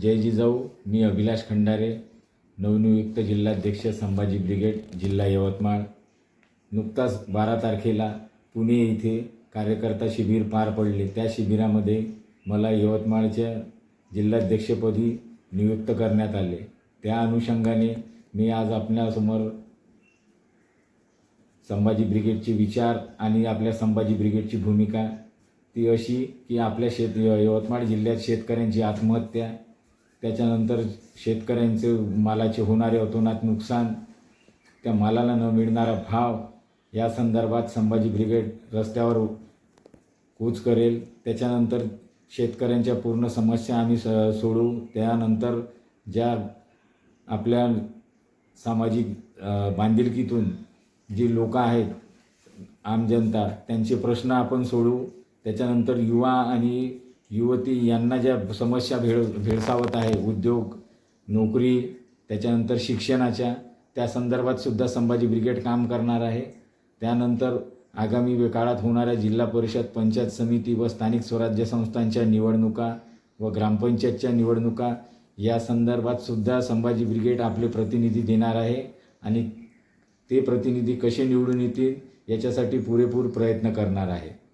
जय जिजाऊ मी अभिलाष खंडारे नवनियुक्त जिल्हाध्यक्ष संभाजी ब्रिगेड जिल्हा यवतमाळ. नुकताच बारा तारखेला पुणे येथे कार्यकर्ता शिबिर पार पडले. त्या शिबिरामध्ये मला यवतमाळच्या जिल्हाध्यक्षपदी नियुक्त करण्यात आले. त्या अनुषंगाने मी आज आपल्यासमोर संभाजी ब्रिगेडचे विचार आणि आपल्या संभाजी ब्रिगेडची भूमिका ती अशी की आपल्या शेत यवतमाळ जिल्ह्यात शेतकऱ्यांची आत्महत्या त्याच्यानंतर शेतकऱ्यांचे मालाचे होणारे अतोनात नुकसान त्या मालाला न मिळणारा भाव या संदर्भात संभाजी ब्रिगेड रस्त्यावर कूच करेल. त्याच्यानंतर शेतकऱ्यांच्या पूर्ण समस्या आम्ही स सोडू त्यानंतर ज्या आपल्या सामाजिक बांधिलकीतून जी लोक आहेत आम जनता त्यांचे प्रश्न आपण सोडू त्याच्यानंतर युवा आणि युवती यांना ज्या समस्या भेळ भेडसावत आहे उद्योग नोकरी त्याच्यानंतर शिक्षणाच्या त्या संदर्भात सुद्धा संभाजी ब्रिगेड काम करणार आहे. त्यानंतर आगामी वे- काळात होणाऱ्या जिल्हा परिषद पंचायत समिती व स्थानिक स्वराज्य संस्थांच्या निवडणुका व ग्रामपंचायतच्या निवडणुका या संदर्भात सुद्धा संभाजी ब्रिगेड आपले प्रतिनिधी देणार आहे आणि ते प्रतिनिधी कसे निवडून येतील याच्यासाठी पुरेपूर प्रयत्न करणार आहे.